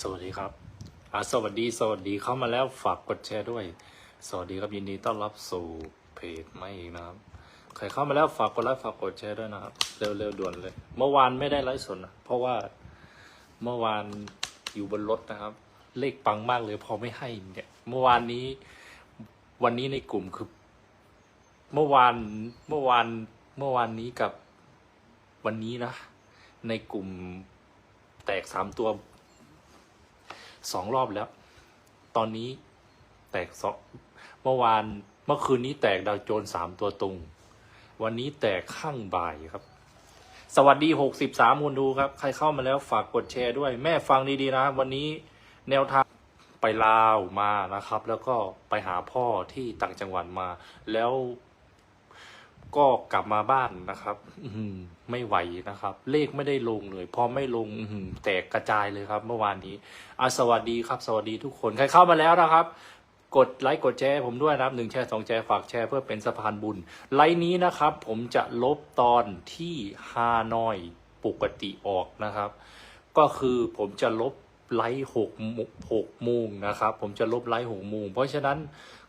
สวัสดีครับอ่าสวัสดี สวัสดีเข้ามาแล้วฝากกดแชร์ด้วย สวัสดีครับยินดีต้อนรับสู่เพจไม่อีกนะครับ ใครเข้ามาแล้วฝากกดไลค์ฝากกดแชร์ด้วยนะครับ เร็วๆด่วนเลย เมื่อวานไม่ได้ไลฟ์สดนะเพราะว่าเมื่อวานอยู่บนรถนะครับ เลขปังมากเลยพอไม่ให้เนี่ย เมื่อวานนี้ วันนี้ในกลุ่มคือ เมื่อวานเมื่อวานเมื่อวานนี้กับวันนี้นะ ในกลุ่มแตกสามตัว สองรอบแล้ว ตอนนี้แตกสองเมื่อวานเมื่อคืนนี้แตกดาวโจนสามตัวตรง วันนี้แตกข้างบ่ายครับ สวัสดีหกสิบสามคนดูครับ ใครเข้ามาแล้วฝากกดแชร์ด้วย แม่ฟังดีๆนะ วันนี้แนวทางไปลาวมานะครับ แล้วก็ไปหาพ่อที่ต่างจังหวัดมาแล้ว ก็กลับมาบ้านนะครับ อือหือไม่ไหวนะครับ เลขไม่ได้ลงเลยพอไม่ลงอื้อหือแตกกระจายเลยครับ เมื่อวานนี้อะสวัสดีครับ สวัสดีทุกคนใครเข้ามาแล้วนะครับ กดไลค์กดแชร์ให้ผมด้วยนะครับหนึ่งแชร์สองแชร์ฝากแชร์เพื่อเป็นสะพานบุญ ไลน์นี้นะครับ ผมจะลบตอนที่ฮานอยปกติออกนะครับ ก็คือผมจะลบไลฟ์หกโมหกโมงนะครับ ผมจะลบไลฟ์หกโมงเพราะฉะนั้น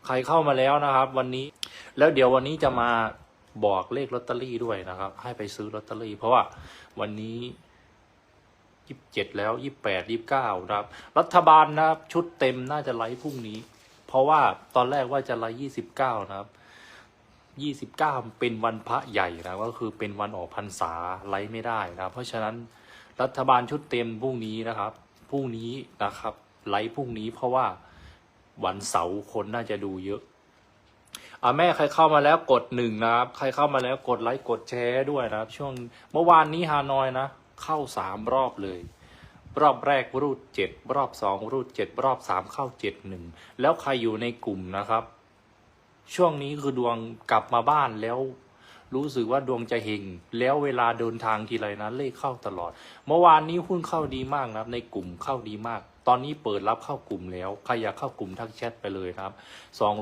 ใครเข้ามาแล้วนะครับ วันนี้แล้วเดี๋ยววันนี้จะมา บอกเลขลอตเตอรี่ด้วยนะครับ ให้ไปซื้อลอตเตอรี่ เพราะว่าวันนี้ยี่สิบเจ็ดแล้วยี่สิบแปดยี่สิบเก้านะครับ รัฐบาลนะครับ ชุดเต็มน่าจะไลฟ์พรุ่งนี้ เพราะว่าตอนแรกว่าจะไลฟ์ยี่สิบเก้านะครับยี่สิบเก้าเป็นวันพระใหญ่นะก็คือเป็นวันออกพรรษาไลฟ์ไม่ได้นะเพราะฉะนั้นรัฐบาลชุดเต็มพรุ่งนี้นะครับพรุ่งนี้นะครับ ไลฟ์พรุ่งนี้เพราะว่าวันเสาร์คนน่าจะดูเยอะ อ่าแม่ใครเข้ามาแล้วกดหนึ่งนะครับ ใครเข้ามาแล้วกดไลค์กดแชร์ด้วยนะครับ ช่วงเมื่อวานนี้ฮานอยนะ เข้าสามรอบเลย รอบแรกรูดเจ็ดรอบสองรูดเจ็ดรอบสามเข้าเจ็ดหนึ่งแล้วใครอยู่ในกลุ่มนะครับ ช่วงนี้คือดวงกลับมาบ้านแล้วรู้สึกว่าดวงจะเฮงแล้วเวลาเดินทางทีไรนะเลขเข้าตลอด เมื่อวานนี้หุ้นเข้าดีมากนะครับ ในกลุ่มเข้าดีมาก ตอนนี้เปิดรับเข้ากลุ่มแล้ว ใครอยากเข้ากลุ่มทักแชทไปเลยครับ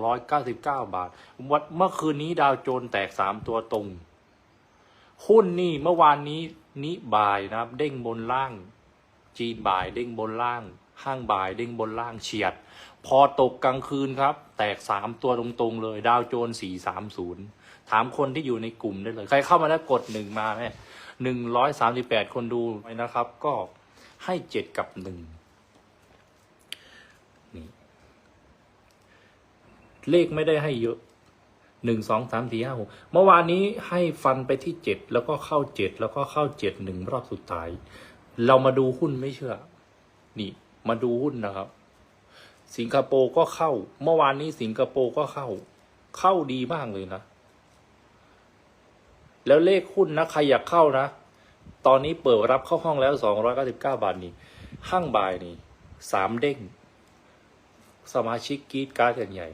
299 บาท วันเมื่อคืนนี้ดาวโจนแตกสามตัวตรง หุ้นนี่เมื่อวานนี้นิบ่ายนะครับ เด้งบนล่าง จีนบ่ายเด้งบนล่าง ห้างบ่ายเด้งบนล่างเฉียด พอตกกลางคืนครับ แตกสามตัวตรงๆเลย ดาวโจนสี่สามศูนย์ถามคนที่อยู่ในกลุ่มได้เลย ใครเข้ามาแล้วกดหนึ่งมาแม่หนึ่งร้อยสามสิบแปดคนดูไปนะครับ ก็ให้เจ็ดกับหนึ่ง เลขไม่ได้ให้เยอะหนึ่งสองสามสี่ห้าหกเมื่อวานนี้ให้ฟันไปที่เจ็ดแล้วก็เข้าเจ็ดแล้วก็เข้าเจ็ดหนึ่งรอบสุดท้าย เรามาดูหุ้นไม่เชื่อ นี่ มาดูหุ้นนะครับ สิงคโปร์ก็เข้า เมื่อวานนี้สิงคโปร์ก็เข้า เข้าดีมากเลยนะ แล้วเลขหุ้นนะใครอยากเข้านะ ตอนนี้เปิดรับเข้าห้องแล้วสองร้อยเก้าสิบเก้าบาทนี่ห้างบ่ายนี่สามเด้ง สมาชิกกีดการ์ดกันใหญ่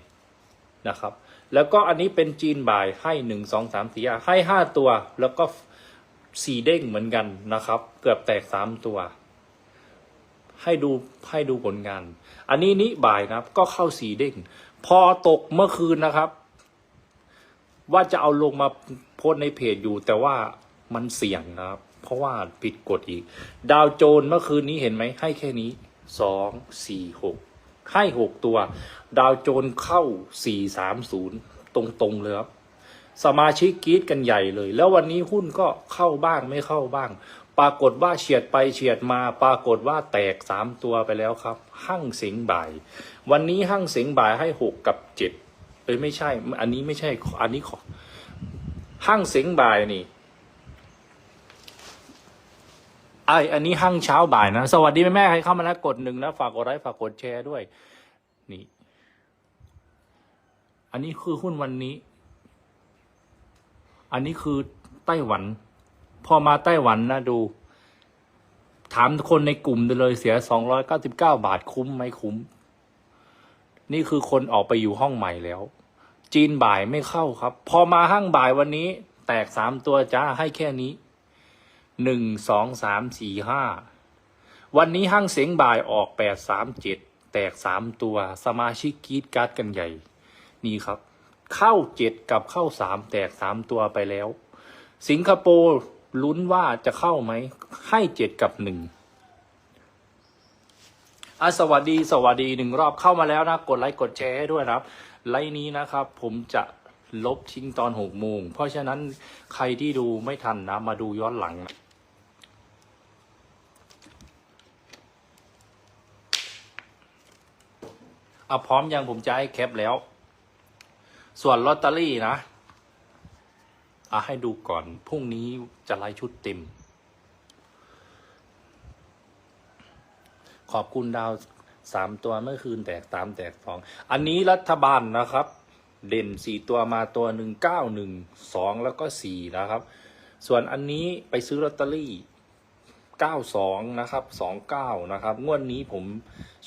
นะครับ แล้วก็อันนี้เป็นจีนบ่ายให้หนึ่งสองสามสี่ให้ห้าตัว แล้วก็สี่เด้งเหมือนกันนะครับ เกือบแตกสามตัว ให้ดูให้ดูผลงาน อันนี้นิบ่ายนะครับ ก็เข้าสีเด้ง พอตกเมื่อคืนนะครับ ว่าจะเอาลงมาโพสในเพจอยู่ แต่ว่ามันเสี่ยงนะครับ เพราะว่าผิดกฎอีก ดาวโจนเมื่อคืนนี้เห็นไหมให้แค่นี้สองสี่หก ให้หกตัว ดาวโจนเข้าสี่สามศูนย์ตรงๆเลยครับสมาชิกกรีดกันใหญ่เลย แล้ววันนี้หุ้นก็เข้าบ้างไม่เข้าบ้าง ปรากฏว่าเฉียดไปเฉียดมา ปรากฏว่าแตกสามตัวไปแล้วครับ หั่งเสียงบ่าย วันนี้หั่งเสียงบ่ายให้หกกับเจ็ดเอ้ยไม่ใช่ อันนี้ไม่ใช่ อันนี้ขอหั่งเสียงบ่ายนี่ ไออันนี้หั่งเช้าบ่ายนะ สวัสดีแม่แม่ใครเข้ามาแล้วกดหนึ่งนะ ฝากกดไลค์ฝากกดแชร์ด้วย นี่ อันนี้คือหุ้นวันนี้ อันนี้คือไต้หวัน พอมาไต้หวันนะดู ถามคนในกลุ่มเลยเสียสองร้อยเก้าสิบเก้าบาทคุ้มไหมคุ้ม นี่คือคนออกไปอยู่ห้องใหม่แล้ว จีนบ่ายไม่เข้าครับ พอมาห้างบ่ายวันนี้ แตกสามตัวจ้าให้แค่นี้ หนึ่งสองสามสี่ห้าวันนี้ห้างเสียงบ่ายออกแปดสามเจ็ดแตกสามตัวสมาชิกกีดการ์ดกันใหญ่ นี่ครับ เข้าเจ็ดกับเข้าสามแตกสามตัวไปแล้ว สิงคโปร์ลุ้นว่าจะเข้าไหม ให้เจ็ดกับหนึ่งอะสวัสดีสวัสดีหนึ่งรอบเข้ามาแล้วนะ กดไลค์กดแชร์ให้ด้วยนะครับ ไลค์นี้นะครับ ผมจะลบทิ้งตอนหกโมงเพราะฉะนั้นใครที่ดูไม่ทันนะ มาดูย้อนหลัง นะอะพร้อมยังผมจะให้แคปแล้ว ส่วนลอตเตอรี่นะอะให้ดูก่อน พรุ่งนี้จะไล่ชุดเต็ม ขอบคุณดาวสามตัวเมื่อคืนแตกตามแตกสองอันนี้รัฐบาลนะครับ เด่นสี่ตัวมาตัวหนึ่งเก้าหนึ่งสองแล้วก็สี่นะครับ ส่วนอันนี้ไปซื้อลอตเตอรี่ เก้าสองนะครับสองเก้านะครับ งวดนี้ผม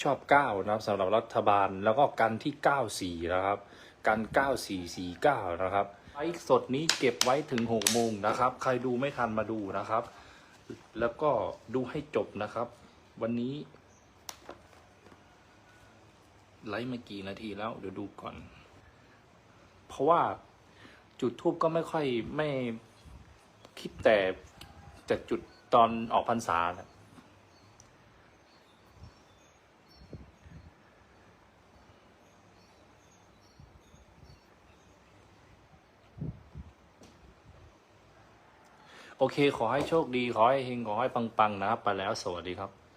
ชอบเก้านะครับสำหรับรัฐบาลแล้วก็กันที่เก้าสี่นะครับ กันเก้าสี่สี่เก้านะครับไลฟ์สดนี้เก็บไว้ถึงหกโมงนะครับ ใครดูไม่ทันมาดูนะครับ แล้วก็ดูให้จบนะครับ วันนี้ ไลฟ์มากี่นาทีแล้ว เดี๋ยวดูก่อน เพราะว่าจุดทูบก็ไม่ค่อยไม่คิดแต่แต่จุด ตอนออกพรรษานะโอเค ขอให้โชคดี ขอให้เฮงขอให้ปัง ๆ นะครับ ไปแล้ว สวัสดีครับ